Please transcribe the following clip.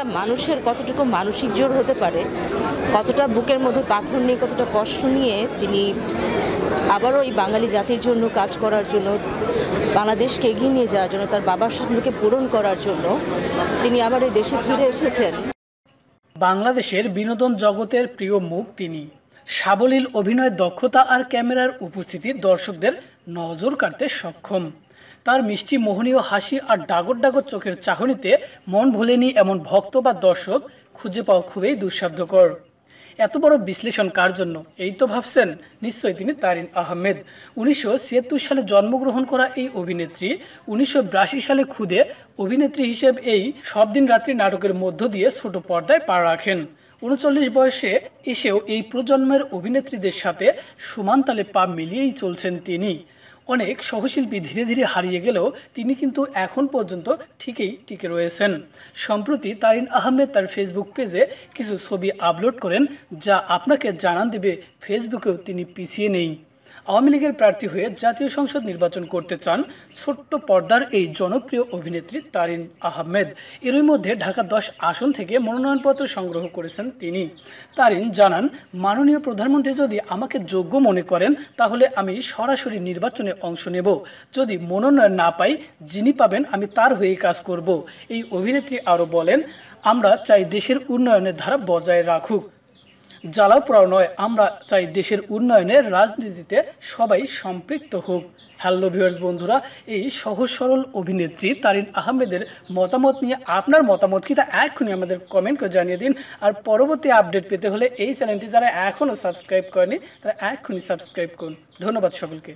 একটা মানুষের, কতটুকু মানসিক জোর হতে পারে, কতটা বুকের মধ্যে পাথর নিয়ে কতটা কষ্ট নিয়ে তিনি আবারও এই বাঙালি জাতির জন্য কাজ করার জন্য, বাংলাদেশকে এগিয়ে নিয়ে যাওয়ার জন্য, তার বাবার স্বপ্নকে পূরণ করার জন্য তিনি আবার এই দেশে ফিরে এসেছেন। বাংলাদেশের বিনোদন জগতের প্রিয় মুখ তিনি। সাবলীল অভিনয় দক্ষতা আর ক্যামেরার উপস্থিতি দর্শকদের নজর কাড়তে সক্ষম। তার মিষ্টি মোহনীয় হাসি আর ডাগর ডাগর চোখের চাহনিতে মন ভোলেনি এমন ভক্ত বা দর্শক খুঁজে পাওয়া খুবই দুঃসাধ্যকর। এত বড় বিশ্লেষণ কার জন্য? এই তো ভাবছেন নিশ্চয়ই তিনি তারিন আহমেদ। উনিশশো সালে জন্মগ্রহণ করা এই অভিনেত্রী, উনিশশো বিরাশি সালে খুদে অভিনেত্রী হিসেবে এই সব দিন রাত্রি নাটকের মধ্য দিয়ে ছোট পর্দায় পা রাখেন। উনচল্লিশ বয়সে এসেও এই প্রজন্মের অভিনেত্রীদের সাথে সমান তালে পা মিলিয়েই চলছেন তিনি। অনেক সহশিল্পী ধীরে ধীরে হারিয়ে গেলেও তিনি কিন্তু এখন পর্যন্ত ঠিকই টিকে রয়েছেন। সম্প্রতি তারিন আহমেদ তার ফেসবুক পেজে কিছু ছবি আপলোড করেন যা আপনাকে জানান দেবে। ফেসবুকেও তিনি পিছিয়ে নেই। আওয়ামী লীগের প্রার্থী হয়ে জাতীয় সংসদ নির্বাচন করতে চান ছোট্ট পর্দার এই জনপ্রিয় অভিনেত্রী তারিন আহমেদ। এরই মধ্যে ঢাকা দশ আসন থেকে মনোনয়নপত্র সংগ্রহ করেছেন তিনি। তারিন জানান, মাননীয় প্রধানমন্ত্রী যদি আমাকে যোগ্য মনে করেন, তাহলে আমি সরাসরি নির্বাচনে অংশ নেব। যদি মনোনয়ন না পাই, যিনি পাবেন, আমি তার হয়ে কাজ করব। এই অভিনেত্রী আরও বলেন, আমরা চাই দেশের উন্নয়নের ধারা বজায় রাখুক। জ্বালাও নয়, আমরা চাই দেশের উন্নয়নের রাজনীতিতে সবাই সম্পৃক্ত হোক। হ্যালো ভিউয়ার্স বন্ধুরা, এই সহজ সরল অভিনেত্রী তারিন আহমেদের মতামত নিয়ে আপনার মতামত কি তা এখনই আমাদের কমেন্ট করে জানিয়ে দিন। আর পরবর্তী আপডেট পেতে হলে এই চ্যানেলটি যারা এখনও সাবস্ক্রাইব করেনি, তারা এখনই সাবস্ক্রাইব করুন। ধন্যবাদ সকলকে।